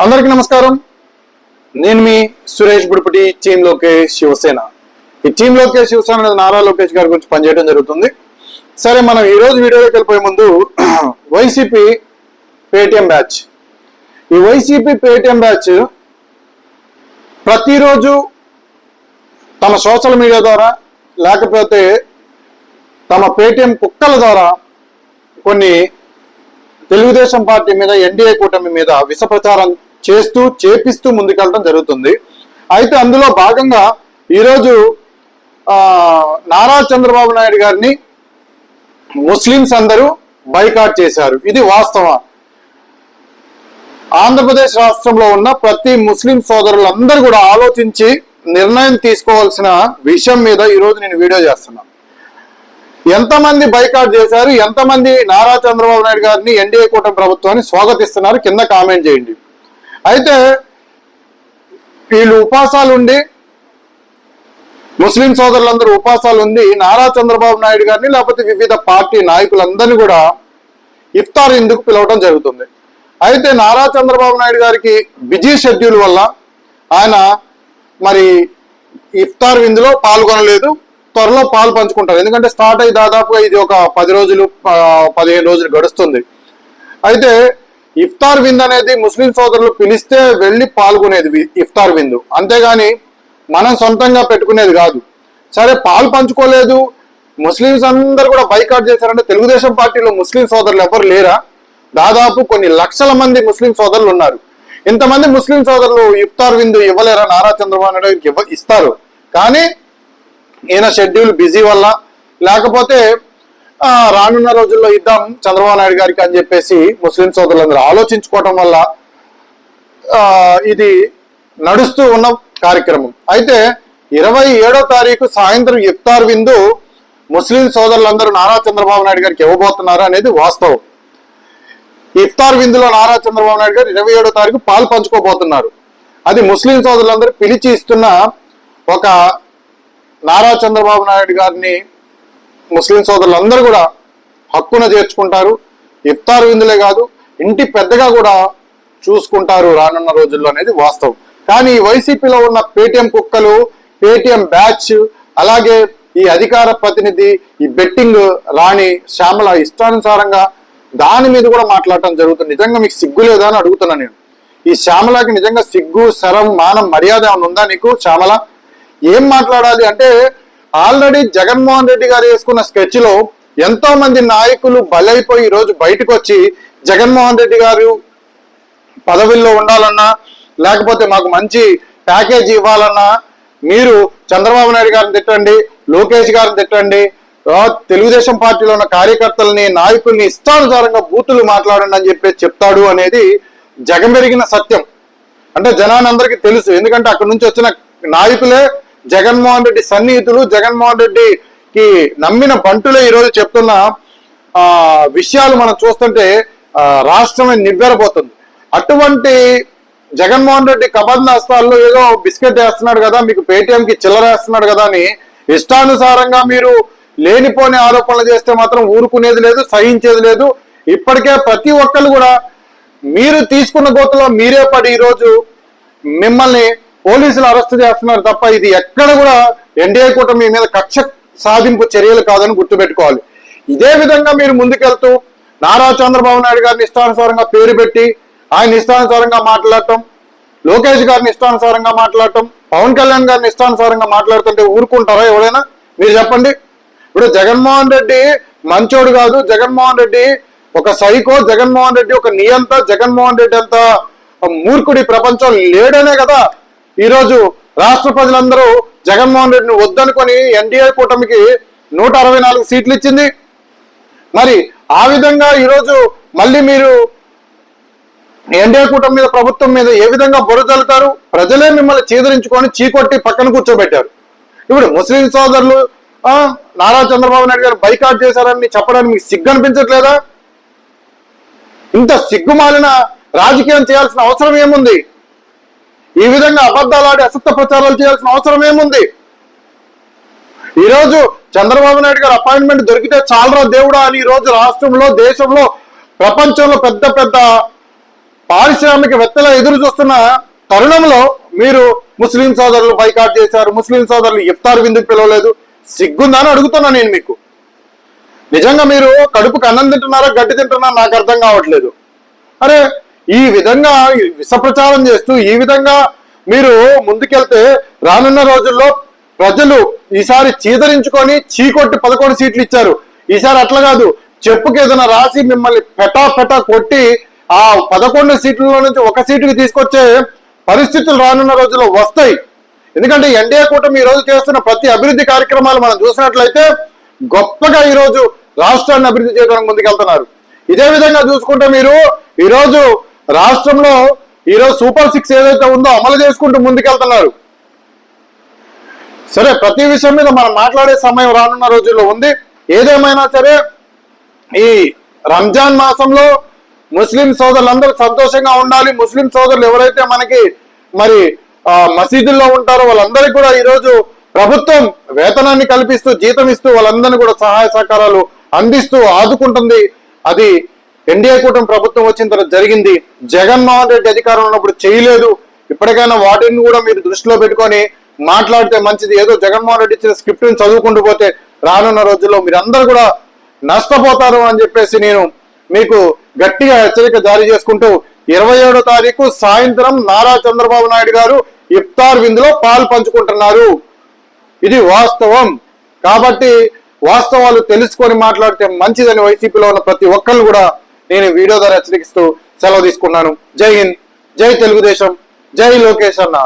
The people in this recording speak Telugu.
అందరికీ నమస్కారం. నేను మీ సురేష్ బుడిపటి టీమ్ లోకేష్ శివసేన. ఈ టీమ్ లోకేష్ శివసేన అనేది నారా లోకేష్ గారి గురించి పనిచేయడం జరుగుతుంది. సరే మనం ఈ రోజు వీడియోలోకి వెళ్ళిపోయే ముందు వైసీపీ పేటిఎం బ్యాచ్. ఈ వైసీపీ పేటిఎం బ్యాచ్ ప్రతిరోజు తమ సోషల్ మీడియా ద్వారా లేకపోతే తమ పేటిఎం కుక్కల ద్వారా కొన్ని తెలుగుదేశం పార్టీ మీద ఎన్డీఏ కూటమి మీద విష ప్రచారం చేస్తూ చేపిస్తూ ముందుకెళ్ళడం జరుగుతుంది. అయితే అందులో భాగంగా ఈరోజు నారా చంద్రబాబు నాయుడు గారిని ముస్లిమ్స్ అందరూ బైకాట్ చేశారు. ఇది వాస్తవం. ఆంధ్రప్రదేశ్ రాష్ట్రంలో ఉన్న ప్రతి ముస్లిం సోదరులందరూ కూడా ఆలోచించి నిర్ణయం తీసుకోవాల్సిన విషయం మీద ఈరోజు నేను వీడియో చేస్తున్నా ఎంతమంది బైకాట్ చేశారు ఎంతమంది నారా చంద్రబాబు నాయుడు గారిని ఎన్డీఏ కూటమి ప్రభుత్వాన్ని స్వాగతిస్తున్నారు కింద కామెంట్ చేయండి. అయితే వీళ్ళు ఉపాసాలు ఉండి ముస్లిం సోదరులందరూ ఉపాసాలు ఉంది నారా చంద్రబాబు నాయుడు గారిని లేకపోతే వివిధ పార్టీ నాయకులందరినీ కూడా ఇఫ్తార్ ఎందుకు పిలవడం జరుగుతుంది. అయితే నారా చంద్రబాబు నాయుడు గారికి బిజీ షెడ్యూల్ వల్ల ఆయన మరి ఇఫ్తార్ విందులో పాల్గొనలేదు. త్వరలో పాలు పంచుకుంటారు. ఎందుకంటే స్టార్ట్ అయ్యి దాదాపుగా ఇది ఒక పది రోజులు పదిహేను రోజులు గడుస్తుంది. అయితే ఇఫ్తార్ విందు అనేది ముస్లిం సోదరులు పిలిస్తే వెళ్ళి పాల్గొనేది ఇఫ్తార్ విందు. అంతేగాని మనం సొంతంగా పెట్టుకునేది కాదు. సరే పాలు పంచుకోలేదు. ముస్లింస్ అందరు కూడా బైకాట్ చేశారంటే తెలుగుదేశం పార్టీలో ముస్లిం సోదరులు ఎవరు లేరా? దాదాపు కొన్ని లక్షల మంది ముస్లిం సోదరులు ఉన్నారు. ఇంతమంది ముస్లిం సోదరులు ఇఫ్తార్ విందు ఇవ్వలేరా? నారా చంద్రబాబు నాయుడు ఇస్తారు. కానీ ఈయన షెడ్యూల్ బిజీ వల్ల. లేకపోతే రానున్న రోజుల్లో ఇద్దాం చంద్రబాబు నాయుడు గారికి అని చెప్పేసి ముస్లిం సోదరులందరూ ఆలోచించుకోవటం వల్ల ఇది నడుస్తూ ఉన్న కార్యక్రమం. అయితే ఇరవై ఏడో తారీఖు సాయంత్రం ఇఫ్తార్ విందు ముస్లిం సోదరులందరూ నారా చంద్రబాబు నాయుడు గారికి ఇవ్వబోతున్నారు అనేది వాస్తవం. ఇఫ్తార్ విందులో నారా చంద్రబాబు నాయుడు గారు ఇరవై ఏడో తారీఖు పాలు పంచుకోబోతున్నారు. అది ముస్లిం సోదరులందరూ పిలిచి ఇస్తున్న ఒక నారా చంద్రబాబు నాయుడు గారిని ముస్లిం సోదరులందరూ కూడా హక్కున చేర్చుకుంటారు. ఇఫ్తారు విందులే కాదు ఇంటి పెద్దగా కూడా చూసుకుంటారు రానున్న రోజుల్లో అనేది వాస్తవం. కానీ వైసీపీలో ఉన్న పేటిఎం కుక్కలు పేటిఎం బ్యాచ్ అలాగే ఈ అధికార ప్రతినిధి ఈ బెట్టింగ్ రాణి శ్యామల ఇష్టానుసారంగా దాని మీద కూడా మాట్లాడటం జరుగుతుంది. నిజంగా మీకు సిగ్గు లేదా అని అడుగుతున్నా నేను. ఈ శ్యామలకి నిజంగా సిగ్గు శరం మానం మర్యాద ఏమైనా ఉందా నీకు శ్యామల? ఏం మాట్లాడాలి అంటే ఆల్రెడీ జగన్మోహన్ రెడ్డి గారు వేసుకున్న స్కెచ్లో ఎంతో మంది నాయకులు బలైపోయి ఈరోజు రోజు బయటకు వచ్చి జగన్మోహన్ రెడ్డి గారు పదవుల్లో ఉండాలన్నా లేకపోతే మాకు మంచి ప్యాకేజీ ఇవ్వాలన్నా మీరు చంద్రబాబు నాయుడు గారిని తిట్టండి లోకేష్ గారిని తిట్టండి తెలుగుదేశం పార్టీలో ఉన్న కార్యకర్తలని నాయకుల్ని ఇష్టానుసారంగా బూతులు మాట్లాడండి అని చెప్పేసి చెప్తాడు అనేది జగమెరిగిన సత్యం. అంటే జనానందరికీ తెలుసు. ఎందుకంటే అక్కడ నుంచి వచ్చిన నాయకులే జగన్మోహన్ రెడ్డి సన్నిహితులు. జగన్మోహన్ రెడ్డికి నమ్మిన బంటులే ఈరోజు చెప్తున్న విషయాలు మనం చూస్తుంటే రాష్ట్రమే నివ్వెరపోతుంది అటువంటి జగన్మోహన్ రెడ్డి కబంధాస్తాల్లో ఏదో బిస్కెట్ వేస్తున్నాడు కదా మీకు పేటిఎంకి చిల్లర వేస్తున్నాడు కదా అని ఇష్టానుసారంగా మీరు లేనిపోని ఆరోపణలు చేస్తే మాత్రం ఊరుకునేది లేదు సహించేది లేదు. ఇప్పటికే ప్రతి ఒక్కరు కూడా మీరు తీసుకున్న గోతులో మీరే పడి ఈరోజు మిమ్మల్ని పోలీసులు అరెస్ట్ చేస్తున్నారు తప్ప ఇది ఎక్కడ కూడా ఎన్డీఏ కూటమి మీద కక్ష సాధింపు చర్యలు కాదని గుర్తుపెట్టుకోవాలి. ఇదే విధంగా మీరు ముందుకెళ్తూ నారా చంద్రబాబు నాయుడు గారిని ఇష్టానుసారంగా పేరు పెట్టి ఆయన ఇష్టానుసారంగా మాట్లాడటం లోకేష్ గారిని ఇష్టానుసారంగా మాట్లాడటం పవన్ కళ్యాణ్ గారిని ఇష్టానుసారంగా మాట్లాడుతుంటే ఊరుకుంటారా ఎవరైనా? మీరు చెప్పండి. ఇప్పుడు జగన్మోహన్ రెడ్డి మంచోడు కాదు. జగన్మోహన్ రెడ్డి ఒక సైకో జగన్మోహన్ రెడ్డి ఒక నియంత జగన్మోహన్ రెడ్డి అంత మూర్ఖుడి ప్రపంచం లేడనే కదా. ఈరోజు రాష్ట్ర ప్రజలందరూ జగన్మోహన్ రెడ్డిని వద్దనుకొని ఎన్డీఏ కూటమికి నూట అరవై నాలుగు సీట్లు ఇచ్చింది. మరి ఆ విధంగా ఈరోజు మళ్ళీ మీరు ఎన్డీఏ కూటమి మీద ప్రభుత్వం మీద ఏ విధంగా బుర్ర ప్రజలే మిమ్మల్ని చీదరించుకొని చీకొట్టి పక్కన కూర్చోబెట్టారు. ఇప్పుడు ముస్లిం సోదరులు నారా చంద్రబాబు నాయుడు గారు బైకాట్ చేశారని చెప్పడానికి మీకు సిగ్గు అనిపించట్లేదా ఇంత సిగ్గుమాలిన రాజకీయం చేయాల్సిన అవసరం ఏముంది? ఈ విధంగా అబద్ధాలు ఆడి అసత్య ప్రచారాలు చేయాల్సిన అవసరం ఏముంది? ఈ రోజు చంద్రబాబు నాయుడు గారు అపాయింట్మెంట్ దొరికితే చాలరా దేవుడా అని ఈ రోజు రాష్ట్రంలో దేశంలో ప్రపంచంలో పెద్ద పెద్ద పారిశ్రామికవేత్తల ఎదురు చూస్తున్న తరుణంలో మీరు ముస్లిం సోదరులు బైకాట్ చేశారు ముస్లిం సోదరులు ఇఫ్తార్ విందుకు పిలవలేదు. సిగ్గుందా అని అడుగుతున్నా నేను మీకు. నిజంగా మీరు కడుపుకు అన్నం తింటున్నారా గడ్డి తింటున్నారా నాకు అర్థం కావట్లేదు. అరే ఈ విధంగా విష ప్రచారం చేస్తూ ఈ విధంగా మీరు ముందుకెళ్తే రానున్న రోజుల్లో ప్రజలు ఈసారి చీదరించుకొని చీకొట్టి పదకొండు సీట్లు ఇచ్చారు. ఈసారి అట్లా కాదు. చెప్పుకి ఏదైనా రాసి మిమ్మల్ని పెటా పెటా కొట్టి ఆ పదకొండు సీట్లలో నుంచి ఒక సీటుకి తీసుకొచ్చే పరిస్థితులు రానున్న రోజుల్లో వస్తాయి. ఎందుకంటే ఎన్డీఏ కూటమి ఈ రోజు చేస్తున్న ప్రతి అభివృద్ధి కార్యక్రమాలు మనం చూసినట్లయితే గొప్పగా ఈ రోజు రాష్ట్రాన్ని అభివృద్ధి చేయడానికి ముందుకెళ్తున్నారు. ఇదే విధంగా చూసుకుంటే మీరు ఈరోజు రాష్ట్రంలో ఈరోజు సూపర్ సిక్స్ ఏదైతే ఉందో అమలు చేసుకుంటూ ముందుకెళ్తున్నారు. సరే ప్రతి విషయం మీద మనం మాట్లాడే సమయం రానున్న రోజుల్లో ఉంది. ఏదేమైనా సరే ఈ రంజాన్ మాసంలో ముస్లిం సోదరులందరూ సంతోషంగా ఉండాలి. ముస్లిం సోదరులు ఎవరైతే మనకి మరి ఆ, మసీదుల్లో ఉంటారో వాళ్ళందరికీ కూడా ఈరోజు ప్రభుత్వం వేతనాన్ని కల్పిస్తూ జీతం ఇస్తూ వాళ్ళందరినీ కూడా సహాయ సహకారాలు అందిస్తూ ఆదుకుంటుంది. అది ఎన్డీఏ కూటమి ప్రభుత్వం వచ్చిన తర్వాత జరిగింది. జగన్మోహన్ రెడ్డి అధికారంలో ఉన్నప్పుడు చేయలేదు. ఇప్పటికైనా వాటిని కూడా మీరు దృష్టిలో పెట్టుకొని మాట్లాడితే మంచిది. ఏదో జగన్మోహన్ రెడ్డి ఇచ్చిన స్క్రిప్ట్ని చదువుకుంటూ పోతే రానున్న రోజుల్లో మీరందరూ కూడా నష్టపోతారు అని చెప్పేసి నేను మీకు గట్టిగా హెచ్చరిక జారీ చేసుకుంటూ ఇరవై ఏడో తారీఖు సాయంత్రం నారా చంద్రబాబు నాయుడు గారు ఇఫ్తార్ విందులో పాలు పంచుకుంటున్నారు. ఇది వాస్తవం. కాబట్టి వాస్తవాలు తెలుసుకొని మాట్లాడితే మంచిదని వైసీపీలో ఉన్న ప్రతి ఒక్కళ్ళు కూడా నేను వీడియో ద్వారా హెచ్చరిస్తూ సెలవు తీసుకున్నాను. జై హింద్ జై తెలుగుదేశం జై లోకేష్ అన్న.